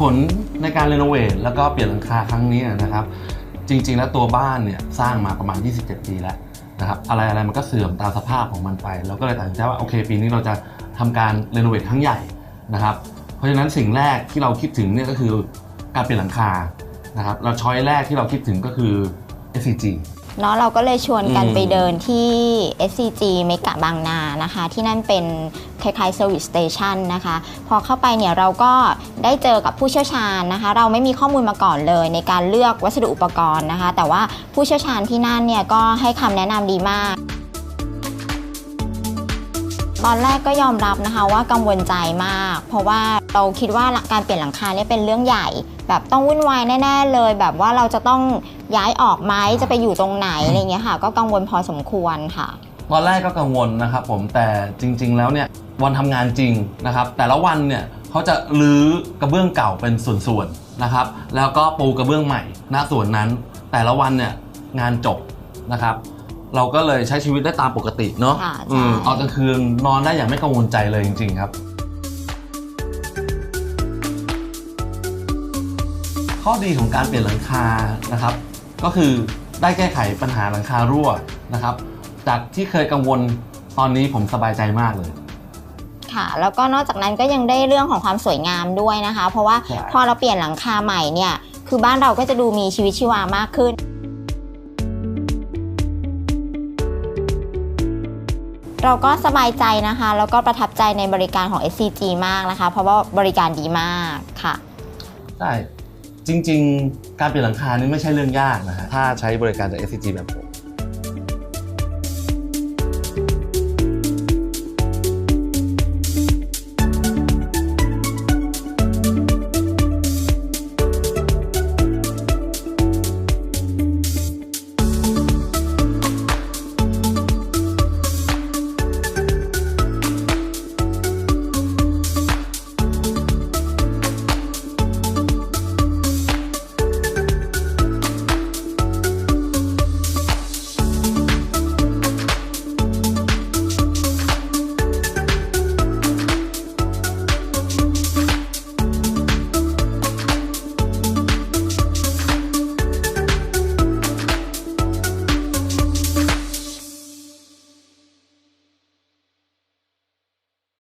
ผลในการรีโนเวทแล้วก็เปลี่ยนหลังคาครั้งนี้นะครับ จริง ๆ แล้วตัวบ้านเนี่ยสร้างมาประมาณ 27 ปีแล้วนะครับอะไรอะไรมันก็เสื่อมตามสภาพของมันไปเราก็เลยตัดสินใจว่าโอเค ปีนี้เราจะทำการรีโนเวทครั้งใหญ่นะครับ เพราะฉะนั้นสิ่งแรกที่เราคิดถึงเนี่ยก็คือการเปลี่ยนหลังคานะครับเราช้อยแรกที่เราคิดถึงก็คือ SCG เนาะเราก็เลยชวนกันอืมไปเดินที่ SCG เมกะบางนานะคะ ที่นั่นเป็นคล้ายๆ Service Station นะคะ พอเข้าไปเนี่ยเราก็ได้เจอกับผู้เชี่ยวชาญนะคะ เราไม่มีข้อมูลมาก่อนเลยในการเลือกวัสดุอุปกรณ์นะคะ แต่ว่าผู้เชี่ยวชาญที่นั่นเนี่ยก็ให้คำแนะนำดีมาก ตอนแรกก็ยอมรับนะคะว่ากังวลใจมาก เพราะว่าเราคิดว่าการเปลี่ยนหลังคาเนี่ยเป็นเรื่องใหญ่ แบบต้องวุ่นวายแน่ๆเลย แบบว่าเราจะต้องย้ายออกไหมจะไปอยู่ตรงไหนอะไรเงี้ยค่ะ ก็กังวลพอสมควรค่ะ ตอนแรกก็กังวลนะครับผมแต่จริง ๆ แล้วเนี่ยวันทำงานจริงนะครับ แต่ละวันเนี่ยเขาจะรื้อกระเบื้องเก่าเป็นส่วนๆนะครับ แล้วก็ปูกระเบื้องใหม่ณส่วนนั้น แต่ละวันเนี่ยงานจบนะครับ เราก็เลยใช้ชีวิตได้ตามปกติเนาะค่ะใช่ อืมตอนกลางคืนนอนได้อย่างไม่กังวลใจเลยจริง ๆ ครับ ข้อดีของการเปลี่ยนหลังคานะครับ ก็คือได้แก้ไขปัญหาหลังคารั่วนะครับ จากที่เคยกังวลตอนนี้ผมสบายใจมากเลย ค่ะ แล้วก็นอกจากนั้นก็ยังได้เรื่องของความสวยงามด้วยนะคะ เพราะว่าใช่ พอเราเปลี่ยนหลังคาใหม่เนี่ย คือบ้านเราก็จะดูมีชีวิตชีวามากขึ้น เราก็สบายใจนะคะ แล้วก็ประทับใจในบริการของ SCG มากนะคะ เพราะว่าบริการดีมากค่ะใช่จริง ๆ การเปลี่ยนหลังคานี่ไม่ใช่เรื่องยากนะฮะถ้าใช้บริการจาก SCG แบบผม